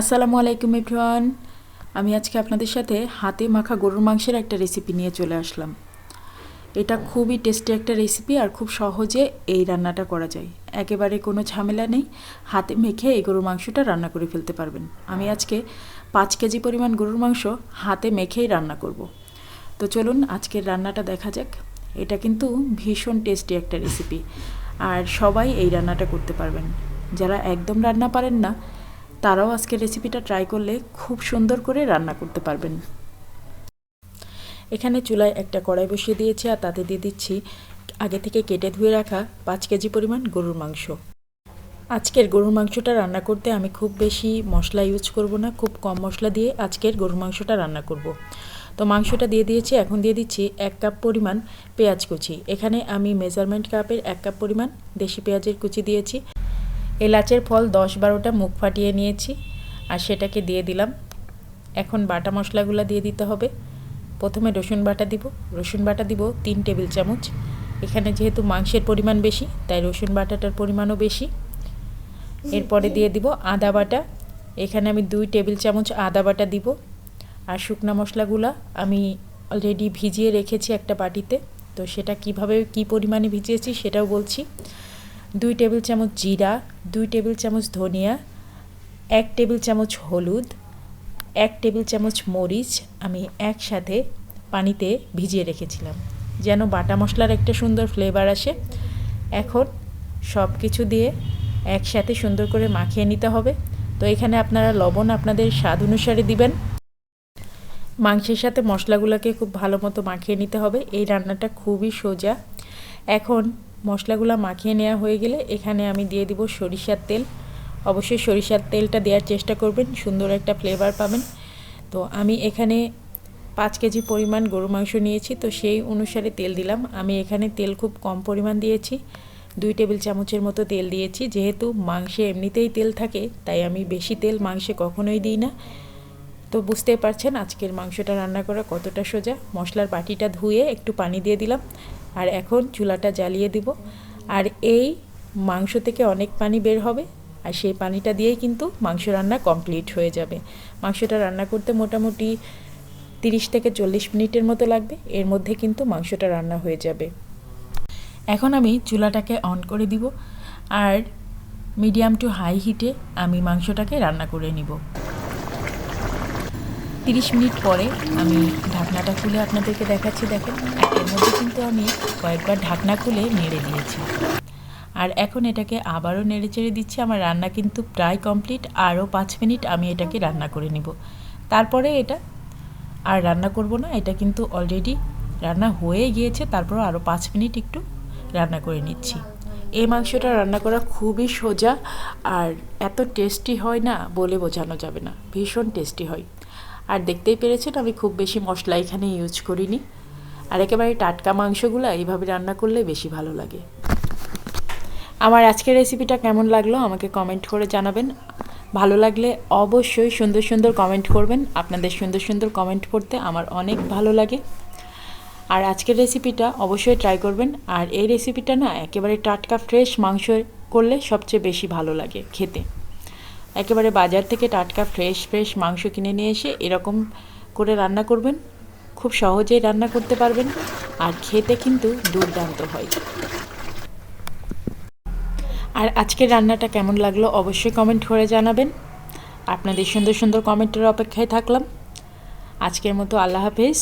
আসসালামু আলাইকুম এভরিওয়ান। আমি আজকে আপনাদের সাথে হাতে মাখা গরুর মাংসের একটা রেসিপি নিয়ে চলে আসলাম। এটা খুবই টেস্টি একটা রেসিপি আর খুব সহজে এই রান্নাটা করা যায়। একেবারে কোনো ঝামেলা নেই। হাতে মেখে এই গরুর মাংসটা রান্না করে ফেলতে পারবেন। আমি আজকে পাঁচ কেজি পরিমাণ গরুর মাংস হাতে মেখেই রান্না করব। তো চলুন আজকের রান্নাটা দেখা যাক। এটা কিন্তু ভীষণ টেস্টি একটা রেসিপি আর সবাই এই রান্নাটা করতে পারবেন। যারা একদম রান্না পারেন না, তারাও আজকে রেসিপিটা ট্রাই করলে খুব সুন্দর করে রান্না করতে পারবেন। এখানে চুলায় একটা কড়াই বসিয়ে দিয়েছি আর তাতে দিয়ে দিচ্ছি আগে থেকে কেটে ধুয়ে রাখা পাঁচ কেজি পরিমাণ গরুর মাংস। আজকের গরুর মাংসটা রান্না করতে আমি খুব বেশি মশলা ইউজ করব না, খুব কম মশলা দিয়ে আজকের গরুর মাংসটা রান্না করব। তো মাংসটা দিয়ে দিয়েছি, এখন দিয়ে দিচ্ছি এক কাপ পরিমাণ পেঁয়াজ কুচি। এখানে আমি মেজারমেন্ট কাপের এক কাপ পরিমাণ দেশি পেঁয়াজের কুচি দিয়েছি। এলাচের ফল দশ বারোটা মুখ ফাটিয়ে নিয়েছি আর সেটাকে দিয়ে দিলাম। এখন বাটা মশলাগুলো দিয়ে দিতে হবে। প্রথমে রসুন বাটা দিব। রসুন বাটা দিব তিন টেবিল চামচ। এখানে যেহেতু মাংসের পরিমাণ বেশি, তাই রসুন বাটাটার পরিমাণও বেশি। এরপরে দিয়ে দিব আদা বাটা। এখানে আমি দুই টেবিল চামচ আদা বাটা দিব। আর শুকনা মশলাগুলা আমি অলরেডি ভিজিয়ে রেখেছি একটা বাটিতে। তো সেটা কীভাবে, কি পরিমাণে ভিজিয়েছি সেটাও বলছি। দুই টেবিল চামচ জিরা, দুই টেবিল চামচ ধনিয়া, এক টেবিল চামচ হলুদ, এক টেবিল চামচ মরিচ আমি একসাথে পানিতে ভিজিয়ে রেখেছিলাম। যেন বাটা মশলার একটা সুন্দর ফ্লেভার আসে। এখন সব কিছু দিয়ে একসাথে সুন্দর করে মাখিয়ে নিতে হবে। তো এখানে আপনারা লবণ আপনাদের স্বাদ অনুসারে দিবেন। মাংসের সাথে মশলাগুলোকে খুব ভালো মতো মাখিয়ে নিতে হবে। এই রান্নাটা খুবই সোজা। এখন মশলাগুলো মাখিয়ে নেওয়া হয়ে গেলে এখানে আমি দিয়ে দিব সরিষার তেল। অবশ্যই সরিষার তেলটা দেওয়ার চেষ্টা করবেন, সুন্দর একটা ফ্লেভার পাবেন। তো আমি এখানে পাঁচ কেজি পরিমাণ গরু মাংস নিয়েছি, তো সেই অনুসারে তেল দিলাম। আমি এখানে তেল খুব কম পরিমাণ দিয়েছি, দুই টেবিল চামচের মতো তেল দিয়েছি। যেহেতু মাংসে এমনিতেই তেল থাকে, তাই আমি বেশি তেল মাংসে কখনোই দিই না। তো বুঝতেই পারছেন আজকের মাংসটা রান্না করা কতটা সোজা। মশলার বাটিটা ধুয়ে একটু পানি দিয়ে দিলাম আর এখন চুলাটা জ্বালিয়ে দিব। আর এই মাংস থেকে অনেক পানি বের হবে আর সেই পানিটা দিয়েই কিন্তু মাংস রান্না কমপ্লিট হয়ে যাবে। মাংসটা রান্না করতে মোটামুটি তিরিশ থেকে চল্লিশ মিনিটের মতো লাগবে। এর মধ্যে কিন্তু মাংসটা রান্না হয়ে যাবে। এখন আমি চুলাটাকে অন করে দিব। আর মিডিয়াম টু হাই হিটে আমি মাংসটাকে রান্না করে নিব। তিরিশ মিনিট পরে আমি ঢাকনাটা খুলে আপনাদেরকে দেখাচ্ছি, দেখেন। এর মধ্যে কিন্তু আমি কয়েকবার ঢাকনা খুলে নেড়ে দিয়েছি। আর এখন এটাকে আবারও নেড়ে চেড়ে দিচ্ছি। আমার রান্না কিন্তু প্রায় কমপ্লিট। আরও পাঁচ মিনিট আমি এটাকে রান্না করে নিব। তারপরে এটা আর রান্না করব না। এটা কিন্তু অলরেডি রান্না হয়ে গিয়েছে। তারপর আরও পাঁচ মিনিট একটু রান্না করে নিচ্ছি। এই মাংসটা রান্না করা খুবই সোজা। আর এত টেস্টি হয় না বলে বোঝানো যাবে না। ভীষণ টেস্টি হয়। আর দেখতেই পেরেছেন, আমি খুব বেশি মশলা এখানে ইউজ করিনি। আর একেবারে টাটকা মাংসগুলো এইভাবে রান্না করলে বেশি ভালো লাগে। আমার আজকের রেসিপিটা কেমন লাগল আমাকে কমেন্ট করে জানাবেন। ভালো লাগলে অবশ্যই সুন্দর সুন্দর কমেন্ট করবেন। আপনাদের সুন্দর সুন্দর কমেন্ট পড়তে আমার অনেক ভালো লাগে। আর আজকের রেসিপিটা অবশ্যই ট্রাই করবেন। আর এই রেসিপিটা না একেবারে টাটকা ফ্রেশ মাংস করলে সবচেয়ে বেশি ভালো লাগে খেতে। একেবারে বাজার থেকে টাটকা ফ্রেশ ফ্রেশ মাংস কিনে নিয়ে এসে এরকম করে রান্না করবেন। খুব সহজেই রান্না করতে পারবেন আর খেতে কিন্তু দুর্দান্ত হয়। আর আজকের রান্নাটা কেমন লাগল অবশ্যই কমেন্ট করে জানাবেন। আপনাদের সুন্দর সুন্দর কমেন্টের অপেক্ষায় থাকলাম। আজকের মতো আল্লাহ হাফেজ।